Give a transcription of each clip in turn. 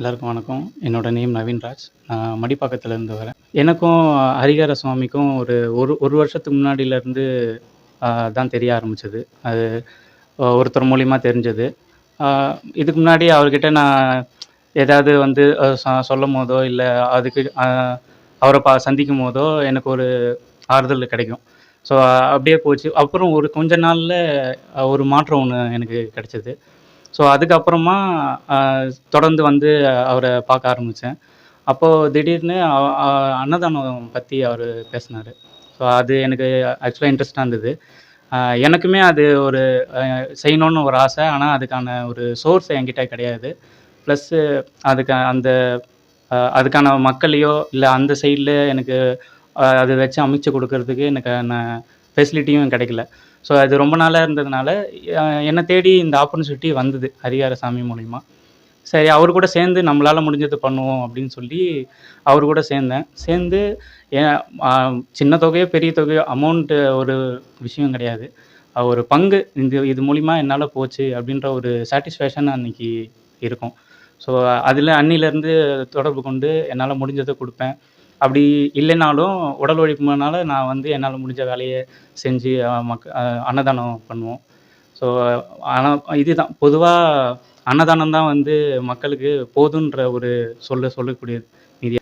எல்லாருக்கும் வணக்கம். என்னோட நேம் நவீன்ராஜ் நான் மடிப்பாக்கத்துலேருந்து வரேன். எனக்கும் ஹரிஹர சுவாமிக்கும் ஒரு ஒரு ஒரு வருஷத்துக்கு முன்னாடியிலேருந்து தான் தெரிய ஆரம்பிச்சது. அது ஒருத்தர் மூலிமா தெரிஞ்சது. இதுக்கு முன்னாடி அவர்கிட்ட நான் ஏதாவது வந்து சொல்லும் போதோ இல்லை அதுக்கு அவரை பா சந்திக்கும் போதோ எனக்கு ஒரு ஆறுதல் கிடைக்கும். ஸோ அப்படியே போச்சு. அப்புறம் ஒரு கொஞ்ச நாளில் ஒரு மாற்றம் ஒன்று எனக்கு கிடைச்சது. ஸோ அதுக்கப்புறமா தொடர்ந்து வந்து அவரை பார்க்க ஆரம்பித்தேன் அப்போது திடீர்னு அன்னதானம் பற்றி அவர் பேசினார். ஸோ அது எனக்கு ஆக்சுவலாக இன்ட்ரெஸ்டாக இருந்தது. எனக்குமே அது ஒரு செய்யணுன்னு செய்யணும்னு ஒரு ஆசை. ஆனால் அதுக்கான ஒரு சோர்ஸ் என்கிட்ட கிடையாது. ப்ளஸ்ஸு அதுக்கு அந்த அதுக்கான மக்களையோ இல்லை அந்த சைடில் எனக்கு அது வச்சு அமைச்சு கொடுக்கறதுக்கு எனக்கு நான் ஃபெசிலிட்டியும் கிடைக்கல. ஸோ அது ரொம்ப நாளாக இருந்ததுனால என்னை தேடி இந்த ஆப்பர்ச்சுனிட்டி வந்தது ஹரிகார சாமி மூலிமா சரி அவர் கூட சேர்ந்து நம்மளால் முடிஞ்சது பண்ணுவோம் அப்படின்னு சொல்லி அவர் கூட சேர்ந்தேன். சேர்ந்து ஏன் சின்ன தொகையோ பெரிய தொகையோ அமௌண்ட்டு ஒரு விஷயம் கிடையாது. ஒரு பங்கு இந்த இது மூலிமா என்னால் போச்சு அப்படின்ற ஒரு சாட்டிஸ்ஃபேக்ஷன் அன்னைக்கு இருக்கும். ஸோ அதில் அன்னிலேருந்து தொடர்பு கொண்டு என்னால் முடிஞ்சதை கொடுப்பேன். அப்படி இல்லைனாலும் உடல் உழைப்புனால நான் வந்து என்னால் முடிஞ்ச வேலையை செஞ்சு மக் அன்னதானம் பண்ணுவோம். ஸோ ஆனால் இதுதான். பொதுவாக அன்னதானம் தான் வந்து மக்களுக்கு போதுன்ற ஒரு சொல்ல சொல்லக்கூடிய மீதி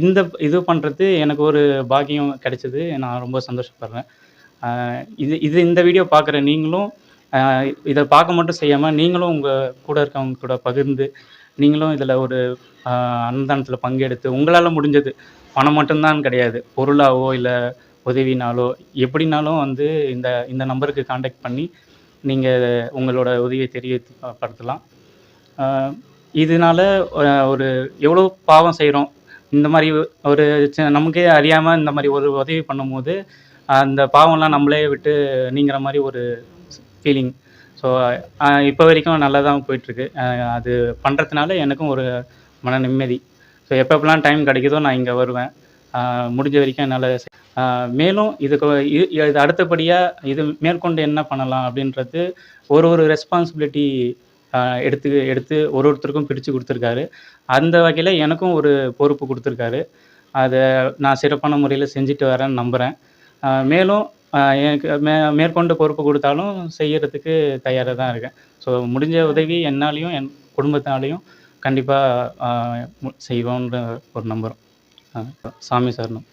இந்த இது பண்ணுறது எனக்கு ஒரு பாக்கியம் கிடைச்சது. நான் ரொம்ப சந்தோஷப்படுறேன். இது இது இந்த வீடியோ பார்க்குற நீங்களும் இதை பார்க்க மட்டும் செய்யாமல் நீங்களும் உங்கள் கூட இருக்கவங்க கூட பகிர்ந்து நீங்களும் இதில் ஒரு அன்னதானத்தில் பங்கெடுத்து உங்களால் முடிஞ்சது பணம் மட்டும்தான் கிடையாது. பொருளாவோ இல்லை உதவினாலோ எப்படினாலும் வந்து இந்த இந்த நம்பருக்கு காண்டாக்ட் பண்ணி நீங்கள் உங்களோட உதவியை தெரியப்படுத்தலாம். இதனால ஒரு எவ்வளோ பாவம் செய்கிறோம் இந்த மாதிரி ஒரு நமக்கே அறியாமல் இந்த மாதிரி ஒரு உதவி பண்ணும்போது அந்த பாவம்லாம் நம்மளே விட்டு நீங்கிற மாதிரி ஒரு ஃபீலிங் ஸோ இப்போ வரைக்கும் நல்லா தான் போயிட்டுருக்கு அது பண்ணுறதுனால எனக்கும் ஒரு மன நிம்மதி. ஸோ எப்பப்பெல்லாம் டைம் கிடைக்குதோ நான் இங்கே வருவேன். முடிஞ்ச வரைக்கும் என்னால் மேலும் இதுக்கு இது இது அடுத்தபடியாக இது மேற்கொண்டு என்ன பண்ணலாம் அப்படின்றது ஒரு ஒரு ரெஸ்பான்சிபிலிட்டி எடுத்து எடுத்து ஒரு ஒருத்தருக்கும் பிரித்து கொடுத்துருக்காரு. அந்த வகையில் எனக்கும் ஒரு பொறுப்பு கொடுத்துருக்காரு. அதை நான் சிறப்பான முறையில் செஞ்சுட்டு வரேன்னு நம்புகிறேன் மேலும் எனக்கு மே மேற்கொண்டு பொறுப்பு கொடுத்தாலும் செய்யறதுக்கு தயாராக தான் இருக்கேன். ஸோ முடிஞ்ச உதவி என்னாலையும் என் குடும்பத்தினாலையும் கண்டிப்பாக செய்வோன்ற ஒரு நம்புகிறோம் சாமி சரணம்.